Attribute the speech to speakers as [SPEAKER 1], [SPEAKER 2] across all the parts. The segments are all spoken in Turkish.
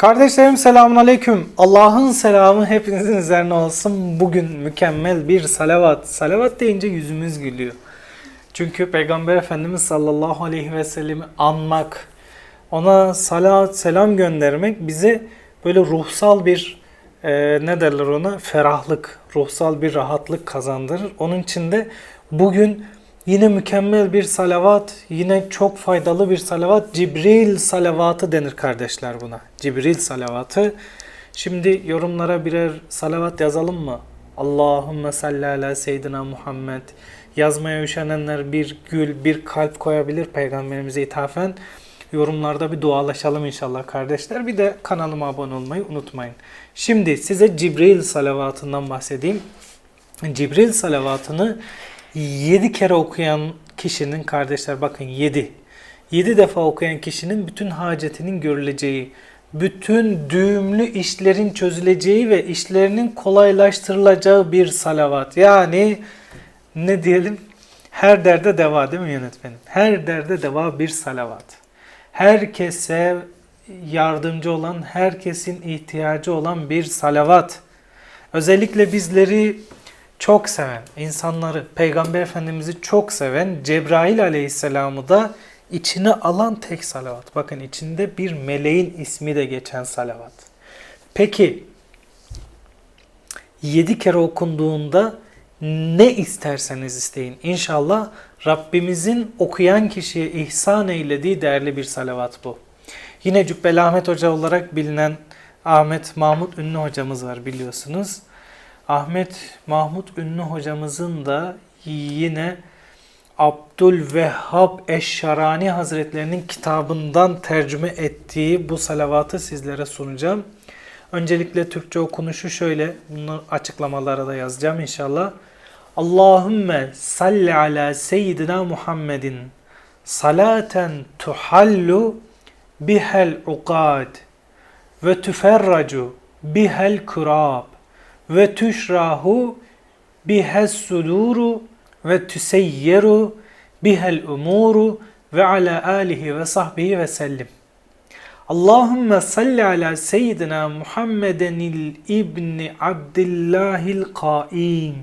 [SPEAKER 1] Kardeşlerim selamun aleyküm. Allah'ın selamı hepinizin üzerine olsun. Bugün mükemmel bir salavat. Salavat deyince yüzümüz gülüyor. Çünkü Peygamber Efendimiz sallallahu aleyhi ve sellemi anmak, ona salat, selam göndermek bize böyle ruhsal bir e, ne derler ona ferahlık, ruhsal bir rahatlık kazandırır. Onun için de bugün yine mükemmel bir salavat, yine çok faydalı bir salavat. Cibril salavatı denir kardeşler buna. Cibril salavatı. Şimdi yorumlara birer salavat yazalım mı? Allahümme salli ala seyyidina Muhammed. Yazmaya üşenenler bir gül, bir kalp koyabilir peygamberimize ithafen. Yorumlarda bir dualaşalım inşallah kardeşler. Bir de kanalıma abone olmayı unutmayın. Şimdi size Cibril salavatından bahsedeyim. Cibril salavatını 7 kere okuyan kişinin kardeşler bakın 7. 7 defa okuyan kişinin bütün hacetinin görüleceği, bütün düğümlü işlerin çözüleceği ve işlerinin kolaylaştırılacağı bir salavat. Yani ne diyelim? Her derde deva değil mi yönetmenim? Her derde deva bir salavat. Herkese yardımcı olan, herkesin ihtiyacı olan bir salavat. Özellikle bizleri çok seven, insanları, Peygamber Efendimiz'i çok seven Cebrail Aleyhisselam'ı da içine alan tek salavat. Bakın içinde bir meleğin ismi de geçen salavat. Peki 7 kere okunduğunda ne isterseniz isteyin. İnşallah Rabbimizin okuyan kişiye ihsan eylediği değerli bir salavat bu. Yine Cübbeli Ahmet Hoca olarak bilinen Ahmet Mahmut Ünlü hocamız var biliyorsunuz. Ahmet Mahmut Ünlü hocamızın da yine Abdülvehhab Eşşarani Hazretlerinin kitabından tercüme ettiği bu salavatı sizlere sunacağım. Öncelikle Türkçe okunuşu şöyle, bunu açıklamalara da yazacağım inşallah. Allahümme salli ala seyyidina Muhammedin salaten tuhallu bihel uqad ve tüferracu bihel kurab ve tüşrahu bihes suduru ve tüseyyeru bihel umuru ve ala alihi ve sahbihi ve sellim. Allahümme salli ala seyyidina Muhammedenil ibni Abdillahil qaim.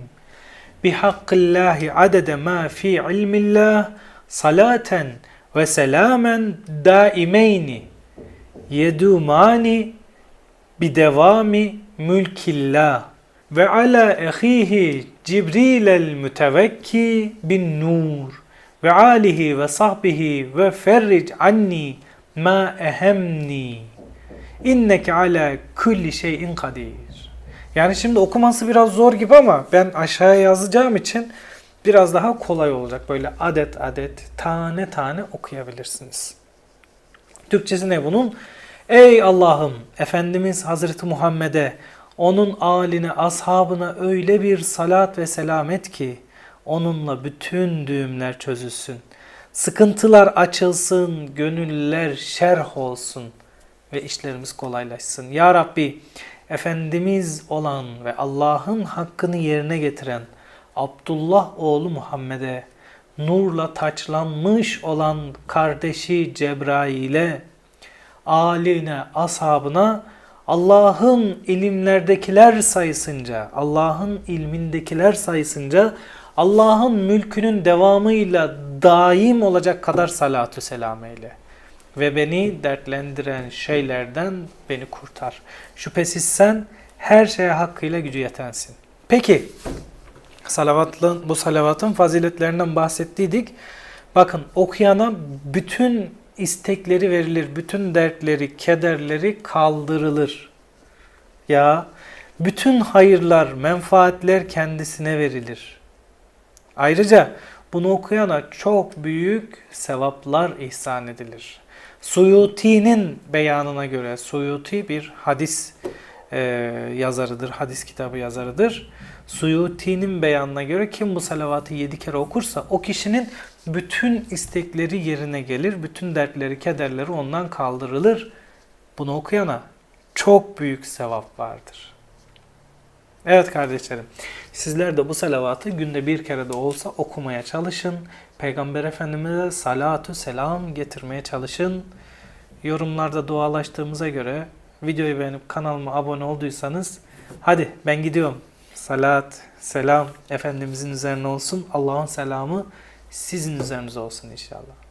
[SPEAKER 1] Bihakkillahi adede ma fi ilmillah salaten ve selamen daimeyni yedumani bidevami mülkillah ve ala ehihi Cibrilel mütevekki bin nur ve alihi ve sahbihi ve ferric anni ma ehemni inneke ala kulli şeyin kadir. Yani şimdi okuması biraz zor gibi ama ben aşağıya yazacağım için biraz daha kolay olacak. Böyle adet adet, tane tane okuyabilirsiniz. Türkçesi ne bunun? Ey Allah'ım, Efendimiz Hazreti Muhammed'e, onun aline, ashabına öyle bir salat ve selam et ki, onunla bütün düğümler çözülsün. Sıkıntılar açılsın, gönüller şerh olsun ve işlerimiz kolaylaşsın. Ya Rabbi, Efendimiz olan ve Allah'ın hakkını yerine getiren Abdullah oğlu Muhammed'e, nurla taçlanmış olan kardeşi Cebrail'e, aline, ashabına Allah'ın ilimlerdekiler sayısınca, Allah'ın ilmindekiler sayısınca Allah'ın mülkünün devamıyla daim olacak kadar salatü selam eyle. Ve beni dertlendiren şeylerden beni kurtar. Şüphesiz sen her şeye hakkıyla gücü yetensin. Peki, salavatlı, bu salavatın faziletlerinden bahsettiydik. Bakın okuyana bütün istekleri verilir, bütün dertleri, kederleri kaldırılır. Ya bütün hayırlar, menfaatler kendisine verilir. Ayrıca bunu okuyana çok büyük sevaplar ihsan edilir. Suyuti'nin beyanına göre, Suyuti bir hadis e, yazarıdır, hadis kitabı yazarıdır. Suyuti'nin beyanına göre kim bu salavatı yedi kere okursa o kişinin bütün istekleri yerine gelir, bütün dertleri, kederleri ondan kaldırılır. Bunu okuyana çok büyük sevap vardır. Evet kardeşlerim, sizler de bu salavatı günde bir kere de olsa okumaya çalışın. Peygamber Efendimiz'e salatu selam getirmeye çalışın. Yorumlarda dualaştığımıza göre videoyu beğenip kanalıma abone olduysanız hadi ben gidiyorum. Salat, selam Efendimizin üzerine olsun. Allah'ın selamı sizin üzerinize olsun inşallah.